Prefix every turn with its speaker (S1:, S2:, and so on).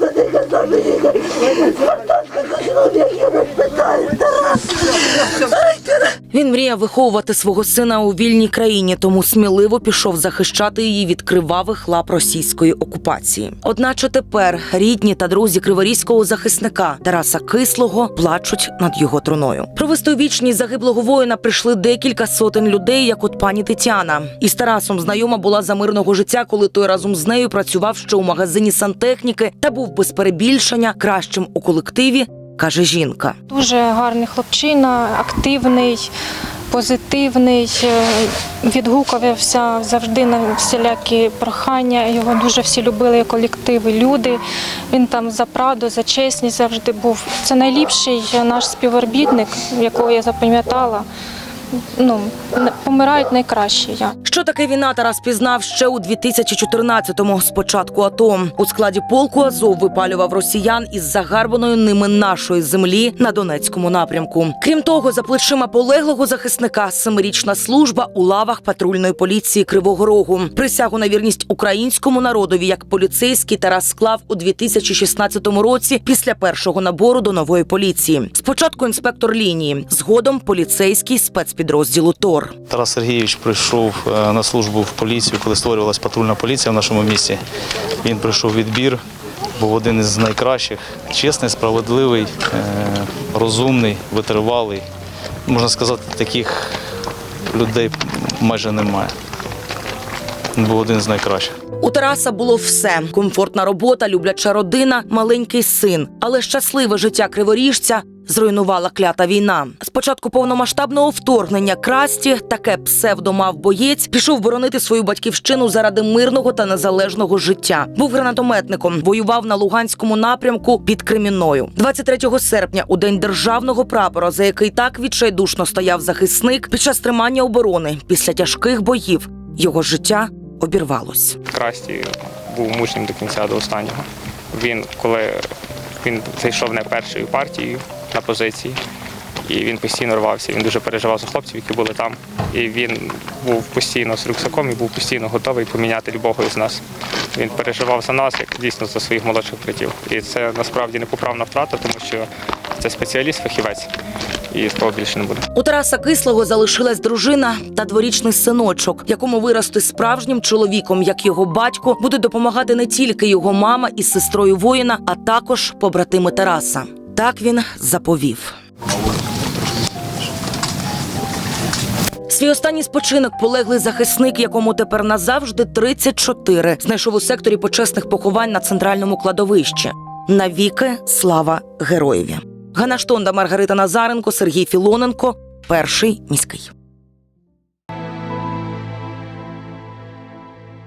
S1: Він мріяв виховувати свого сина у вільній країні, тому сміливо пішов захищати її від кривавих лап російської окупації. Одначе тепер рідні та друзі криворізького захисника Тараса Кислого плачуть над його труною. Провести вічність загиблого воїна прийшли декілька сотень людей, як от пані Тетяна. Із Тарасом знайома була за мирного життя, коли той разом з нею працював ще у магазині сантехніки та був без перебільшення кращим у колективі. Каже жінка.
S2: Дуже гарний хлопчина, активний, позитивний, е, відгукувався завжди на всілякі прохання. Його дуже всі любили колективи, люди. Він там за правду, за чесність завжди був. Це найліпший наш співробітник, якого я запам'ятала. Ну, помирають найкращі.
S1: Що таке війна Тарас пізнав ще у 2014-му, з початку АТО. У складі полку Азов випалював росіян із загарбаною ними нашої землі на Донецькому напрямку. Крім того, за плечима полеглого захисника семирічна служба у лавах патрульної поліції Кривого Рогу. Присягу на вірність українському народові як поліцейський Тарас склав у 2016 році після першого набору до нової поліції. Спочатку інспектор лінії, згодом поліцейський спецпідрозділу ТОР.
S3: Тарас Сергійович прийшов е, на службу в поліцію, коли створювалася патрульна поліція в нашому місті. Він прийшов відбір, був один із найкращих, чесний, справедливий, е, розумний, витривалий. Можна сказати, таких людей майже немає. Він був один з найкращих.
S1: У Тараса було все: комфортна робота, любляча родина, маленький син. Але щасливе життя криворіжця зруйнувала клята війна. Спочатку повномасштабного вторгнення красті таке псевдо мав боєць, пішов боронити свою батьківщину заради мирного та незалежного життя. Був гранатометником, воював на Луганському напрямку під Кремінною. 23 серпня, у день державного прапора, за який так відчайдушно стояв захисник, під час тримання оборони після тяжких боїв його життя обірвалось.
S4: Красті був мужнім до кінця до останнього. Він, коли він зайшов не першою партією на позиції, і він постійно рвався. Він дуже переживав за хлопців, які були там. І він був постійно з рюкзаком і був постійно готовий поміняти любого із нас. Він переживав за нас, як дійсно за своїх молодших братів. І це насправді непоправна втрата, тому що це спеціаліст, фахівець, і такого більше не буде.
S1: У Тараса Кислого залишилась дружина та дворічний синочок, якому вирости справжнім чоловіком, як його батько, буде допомагати не тільки його мама із сестрою воїна, а також побратими Тараса. Так він заповів. Свій останній спочинок полеглий захисник, якому тепер назавжди 34, знайшов у секторі почесних поховань на центральному кладовищі. Навіки слава героєві. Ганна Штонда, Маргарита Назаренко, Сергій Філоненко. Перший міський.